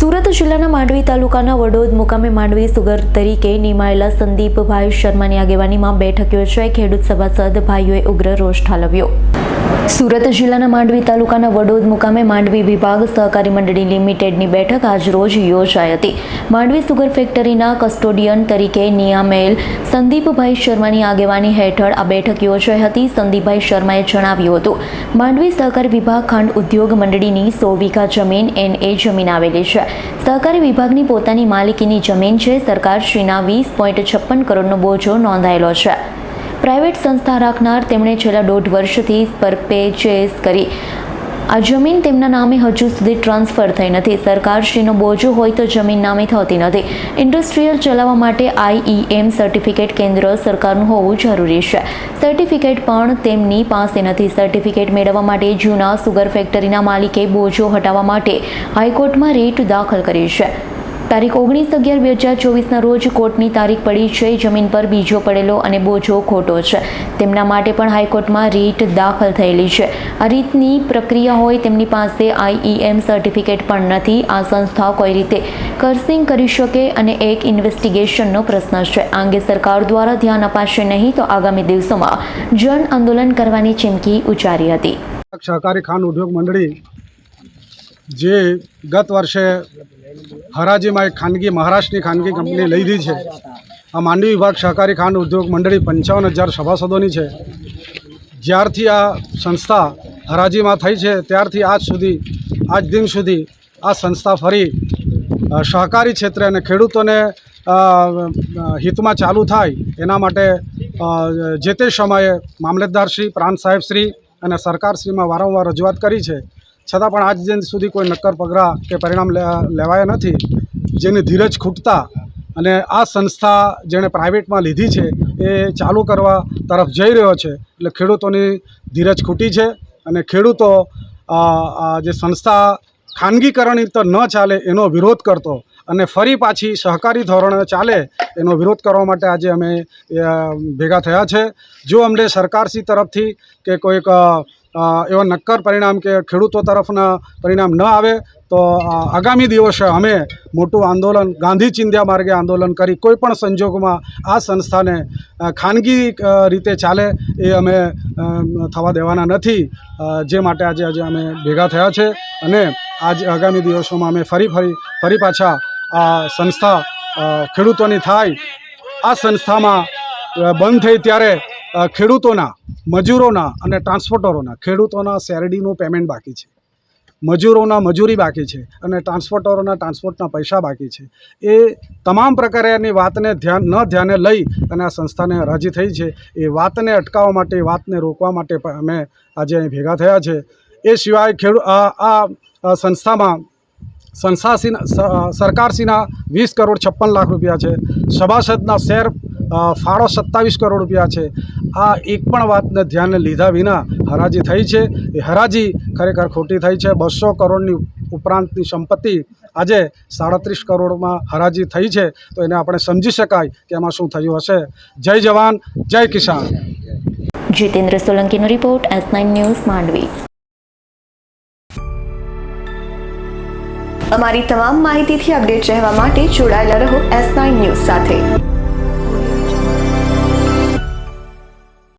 સુરત જિલ્લાના માંડવી તાલુકાના વડોદ મુકામે માંડવી સુગર તરીકે નિમાયેલા સંદીપભાઈ શર્માની આગેવાનીમાં બેઠક યોજાઈ. ખેડૂત સભાસદ ભાઈઓએ ઉગ્ર રોષ ઠાલવ્યો. સુરત જિલ્લાના માંડવી તાલુકાના વડોદ મુકામે માંડવી વિભાગ સહકારી મંડળી લિમિટેડની બેઠક આજરોજ યોજાઈ હતી. માંડવી સુગર ફેક્ટરીના કસ્ટોડિયન તરીકે નિયામેલ સંદીપભાઈ શર્માની આગેવાની હેઠળ આ બેઠક યોજાઈ હતી. સંદીપભાઈ શર્માએ જણાવ્યું હતું, માંડવી સહકારી વિભાગ ખાંડ ઉદ્યોગ મંડળીની સો વીઘા જમીન એન એ જમીન આવેલી છે. સહકારી વિભાગની પોતાની માલિકીની જમીન છે. સરકારશ્રીના વીસ પોઈન્ટ છપ્પન કરોડનો બોજો નોંધાયેલો છે. પ્રાઇવેટ સંસ્થા રાખનાર તેમણે છેલ્લા દોઢ વર્ષથી પરપેચેસ કરી આ જમીન તેમના નામે હજુ સુધી ટ્રાન્સફર થઈ નથી. સરકારશ્રીનો બોજો હોય તો જમીન નામે થતી નથી. ઇન્ડસ્ટ્રીયલ ચલાવવા માટે આઈઈએમ સર્ટિફિકેટ કેન્દ્ર સરકારનું હોવું જરૂરી છે. સર્ટિફિકેટ પણ તેમની પાસે નથી. સર્ટિફિકેટ મેળવવા માટે જૂના સુગર ફેક્ટરીના માલિકે બોજો હટાવવા માટે હાઈકોર્ટમાં રીટ દાખલ કરી છે. તારીખ ઓગણીસ અગિયાર બે હજાર ચોવીસના રોજ કોર્ટની તારીખ પડી છે. જમીન પર બીજો પડેલો અને બોજો ખોટો છે. તેમના માટે પણ હાઈકોર્ટમાં રીટ દાખલ થયેલી છે. આ રીતની પ્રક્રિયા હોય તેમની પાસે આઈઈએમ સર્ટિફિકેટ પણ નથી. આ સંસ્થા કોઈ રીતે કર્સિંગ કરી શકે અને એક ઇન્વેસ્ટિગેશનનો પ્રશ્ન છે. આ અંગે સરકાર દ્વારા ધ્યાન અપાશે નહીં તો આગામી દિવસોમાં જન આંદોલન કરવાની ચીમકી ઉચ્ચારી હતી. સહકારી ખાન ઉદ્યોગ મંડળી જે ગત વર્ષે હરાજીમાં એક ખાનગી, મહારાષ્ટ્રની ખાનગી કંપની લીધી છે. આ માંડવી વિભાગ સહકારી ખાંડ ઉદ્યોગ મંડળી પંચાવન હજાર સભાસદોની છે. જ્યારથી આ સંસ્થા હરાજીમાં થઈ છે, ત્યારથી આજ સુધી, આજ દિન સુધી આ સંસ્થા ફરી સહકારી ક્ષેત્રે અને ખેડૂતોને હિતમાં ચાલુ થાય એના માટે જે તે સમયે મામલતદારશ્રી, પ્રાંત સાહેબશ્રી અને સરકારશ્રીમાં વારંવાર રજૂઆત કરી છે. છતાં પણ આજ દિન સુધી કોઈ નક્કર પગરા કે પરિણામ લેવાયા નથી. જેની ધીરજ ખૂટતા અને આ સંસ્થા જેણે પ્રાઇવેટમાં લીધી છે, એ ચાલુ કરવા તરફ જઈ રહ્યો છે. એટલે ખેડૂતોની ધીરજ ખૂટી છે અને ખેડૂતો જે સંસ્થા ખાનગીકરણ તો ન ચાલે એનો વિરોધ કરતો અને ફરી પાછી સહકારી ધોરણે ચાલે એનો વિરોધ કરવા માટે આજે અમે ભેગા થયા છે. જો અમને સરકારશ્રી તરફથી કે કોઈક એવા નક્કર પરિણામ કે ખેડૂતો તરફના પરિણામ ન આવે તો આગામી દિવસે અમે મોટું આંદોલન, ગાંધી ચિંધ્યા માર્ગે આંદોલન કરી કોઈ પણ સંજોગોમાં આ સંસ્થાને ખાનગી રીતે ચાલે એ અમે થવા દેવાના નથી. જે માટે આજે આજે અમે ભેગા થયા છે અને આજ આગામી દિવસોમાં અમે ફરી ફરી ફરી પાછા આ સંસ્થા ખેડૂતોની થાય. આ સંસ્થામાં બંધ થઈ ત્યારે ખેડૂતોના મજૂરોના અને ટ્રાન્સપોર્ટરોના, ખેડૂતોના શેરડીનું પેમેન્ટ બાકી છે. મજૂરોના મજૂરી બાકી છે અને ટ્રાન્સપોર્ટરોના ટ્રાન્સપોર્ટના પૈસા બાકી છે. એ તમામ પ્રકારની વાતને ધ્યાન, ન ધ્યાને લઈ અને આ સંસ્થાને હરાજી થઈ છે. એ વાતને અટકાવવા માટે વાતને રોકવા માટે અમે આજે અહીં ભેગા થયા છે. એ સિવાય ખેડૂ, આ આ આ સંસ્થામાં સંસ્થાશ્રીના સરકારશ્રીના વીસ કરોડ છપ્પન લાખ રૂપિયા છે. સભાસદના શેર ફાળો સત્તાવીસ કરોડ રૂપિયા છે. આ એક પણ વાતને ધ્યાને લીધા વિના હરાજી થઈ છે. એ હરાજી ખરેખર ખોટી થઈ છે. બસો કરોડની ઉપરાંતની સંપત્તિ આજે સાડત્રીસ કરોડમાં હરાજી થઈ છે. તો એને આપણે સમજી શકાય કે એમાં શું થયું હશે. જય જવાન, જય કિસાન. Jitendra સોલંકીનો report S nine news Mandvi. અમારી તમામ માહિતીથી અપડેટ રહેવા માટે જોડાયેલા રહો એસ નાઇન ન્યૂઝ સાથે.